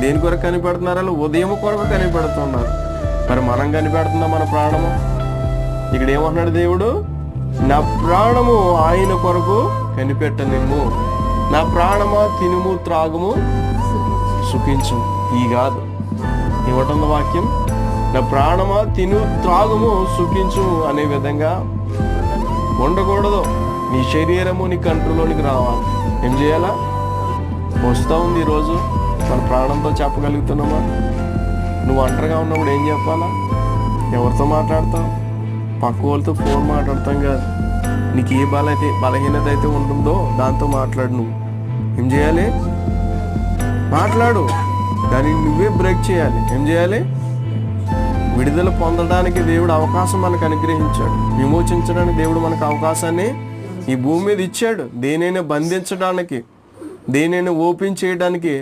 దేని కొరకు కనిపెడుతున్నారు? వాళ్ళు ఉదయం కొరకు కనిపెడుతున్నారు. మరి మనం కనిపెడుతుందా మన ప్రాణము? ఇక్కడ ఏమంటున్నాడు దేవుడు? నా ప్రాణము ఆయన కొరకు కనిపెట్టనిమ్ము. నా ప్రాణమా తినుము త్రాగుము? సుఖించు ఈ కాదు. ఏమంటుంది వాక్యం? నా ప్రాణమా తిను త్రాగుము సుఖించు అనే విధంగా ఉండకూడదు. నీ శరీరము నీ కంట్రోల్లోనికి రావాలి. ఏం చేయాలా? వస్తూ ఉంది ఈరోజు మన ప్రాణంతో చెప్పగలుగుతున్నామా? నువ్వు ఒంటరిగా ఉన్నప్పుడు ఏం చెప్పాలా? ఎవరితో మాట్లాడతావు? పక్క వాళ్ళతో ఫోన్ మాట్లాడతాం కాదు. నీకు ఏ బల బలహీనత అయితే ఉంటుందో దాంతో మాట్లాడు నువ్వు. ఏం చేయాలి? మాట్లాడు. దానికి నువ్వే బ్రేక్ చేయాలి. ఏం చేయాలి? విడుదల పొందడానికి దేవుడు అవకాశం మనకు అనుగ్రహించాడు. విమోచించడానికి దేవుడు మనకు అవకాశాన్ని ఈ భూమి మీద ఇచ్చాడు. దేనైనా బంధించడానికి. దీనిని ఓపెన్ చేయడానికి